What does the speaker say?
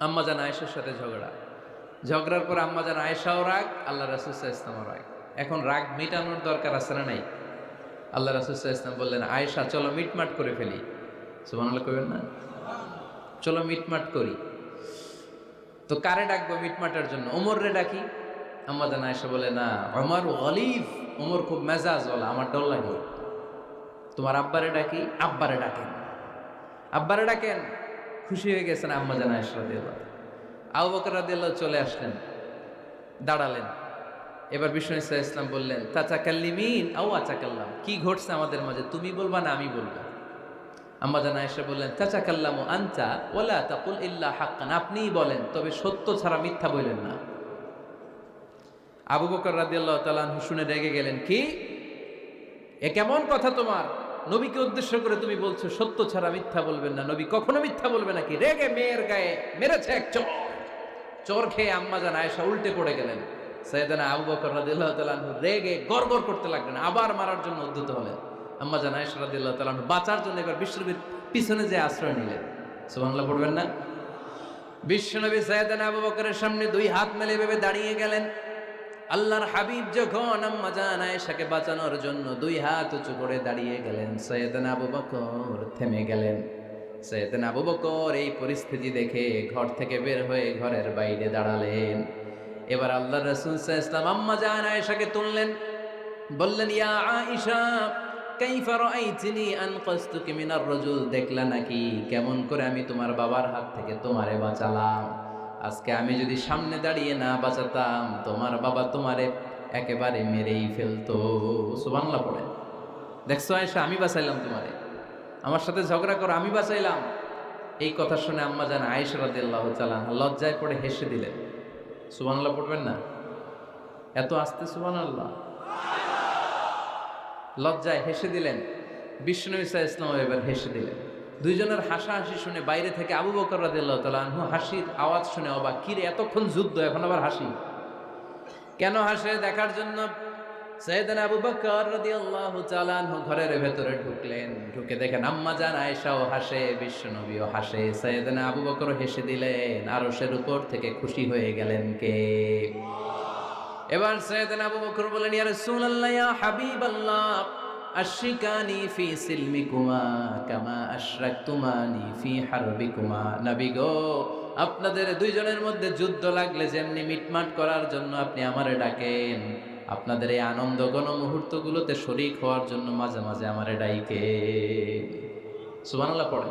আম্মা জান আয়েশার সাথে ঝগড়া। ঝগড়ার পর আম্মা জান আয়েশাও রাগ, আল্লাহ রাসুসাহ ইসলামও রাগ। এখন রাগ মেটানোর দরকার আছে না নাই? আল্লাহ রাসুসাহ ইসলাম বললেন, আয়েশা, চলো মিটমাট করে ফেলি। সুবহানাল্লাহ কইবেন না? চলো মিটমাট করি। তো কারে ডাকবো মিটমাটের জন্য? ওমর রে ডাকি। আম্মা জান আয়েশা বলে, না আমার গলিফ ওমর খুব মেজাজ বলা আমার ডর লাগে। তোমার আব্বারে ডাকি, আব্বারে ডাকেন। আব্বারে ডাকেন। খুশি হয়ে গেছেন আম্মা জান আয়েশা রাদিয়াল্লাহু আবু বকর রাদিয়াল্লাহু চলে আসলেন, দাঁড়ালেন। এবার বিষ্ণু ইসা ইসলাম বললেন চাচা কাল্লিমিন আও আচা কাল্লাম কি ঘটছে আমাদের মাঝে? তুমি বলবা না, আমি বলব। আম্মা জান আয়েশা বললেন চাচা কাল্লাম আনচা ওলা তাকুল ইল্লা হাক্কান। আপনিই বলেন, তবে সত্য ছাড়া মিথ্যা বললেন না। আবু বকর রাদিয়াল্লাহু তাআলা শুনে রেগে গেলেন, কি? এ কেমন কথা তোমার? নবীকে উদ্দেশ্য করে তুমি বলছো, সত্য ছাড়া মিথ্যা বলবেন না। নবী কখনো মিথ্যা বলবে নাকি? রেগে মেয়ের গায়ে মেরেছে এক চোর। চোর খেয়ে আম্মা জান আয়েশা উল্টে পড়ে গেলেন। সৈয়দানা আবু বকর রাদিয়াল্লাহু তাআলা আনহু রেগে গড়গড় করতে লাগলেন, আবার মারার জন্য উদ্যত হলেন। আম্মা জান আয়েশা রাদিয়াল্লাহু তাআলা বাঁচার জন্য এবার বিশ্বনবীর পিছনে যে আশ্রয় নিলেন। সুবহানাল্লাহ, পড়বেন না? বিশ্বনবী সৈয়দানা আবু বকরের সামনে দুই হাত মেলে ভেবে দাঁড়িয়ে গেলেন। আল্লাহর হাবিব যখন আম্মা জান আয়েশাকে বাঁচানোর জন্য দুই হাত উঁচু করে দাঁড়িয়ে গেলেন, সৈয়দানা আবু বকর থেমে গেলেন। সৈয়দানা আবু বকর এই পরিস্থিতি দেখে ঘর থেকে বের হয়ে ঘরের বাইরে দাঁড়ালেন। এবার আল্লাহ রসুল ইসলাম আম্মা জান আয়েশাকে তুললেন, বললেন, ইয়া আয়েশা রাজুল? দেখলা নাকি, কেমন করে আমি তোমার বাবার হাত থেকে তোমারে বাঁচালাম। আজকে আমি যদি সামনে দাঁড়িয়ে না বাঁচাতাম, তোমার বাবা তোমারে একেবারে মেরেই ফেলতো। সুবাংলা পড়ে দেখছ আয়েশা, আমি বাঁচাইলাম তোমারে। আমার সাথে ঝগড়া করো, আমি বাঁচাইলাম। এই কথা শুনে আম্মা জান আয়েশা রাদিয়াল্লাহু তাআলা লজ্জায় পড়ে হেসে দিলেন। সুবহানাল্লাহ পড়বেন না? এত আস্তে সুবান আল্লাহ লজ্জায় হেসে দিলেন। বিষ্ণু ইসা ইসলাম এবার হেসে দিলেন। দুইজনের হাসাহাসি শুনে বাইরে থেকে আবু বকর আনহু হাসির আওয়াজ শুনে অবাক। কিরে এতক্ষণ যুদ্ধ, এখন আবার হাসি? কেন হাসে? দেখার জন্য সৈয়দানা আবু বকর রাদিয়াল্লাহু তাআলা ঘরের ভেতরে ঢুকলেন। ঢুকে দেখেন আম্মা জান আয়েশাও হাসে, বিশ্বনবীও হাসে। সৈয়দানা আবু বকর হেসে দিলেন, আরশের উপর থেকে খুশি হয়ে গেলেন কে? এবার সৈয়দানা আবু বকর বলেন ইয়া রাসূলুল্লাহ, ইয়া হাবিবাল্লাহ। আশরিকানি ফি সিলমিকুমা কামা আশরাকতুমানি ফি হারবিকুমা। নবী গো, আপনাদের দুইজনের মধ্যে যুদ্ধ লাগলে যেমনি মিটমাট করার জন্য আপনি আমারে ডাকেন। আপনাদের এই আনন্দ গণ মুহূর্তগুলোতে শরিক হওয়ার জন্য মাঝে মাঝে আমারে ডাইকে সুবহানাল্লাহ পড়ে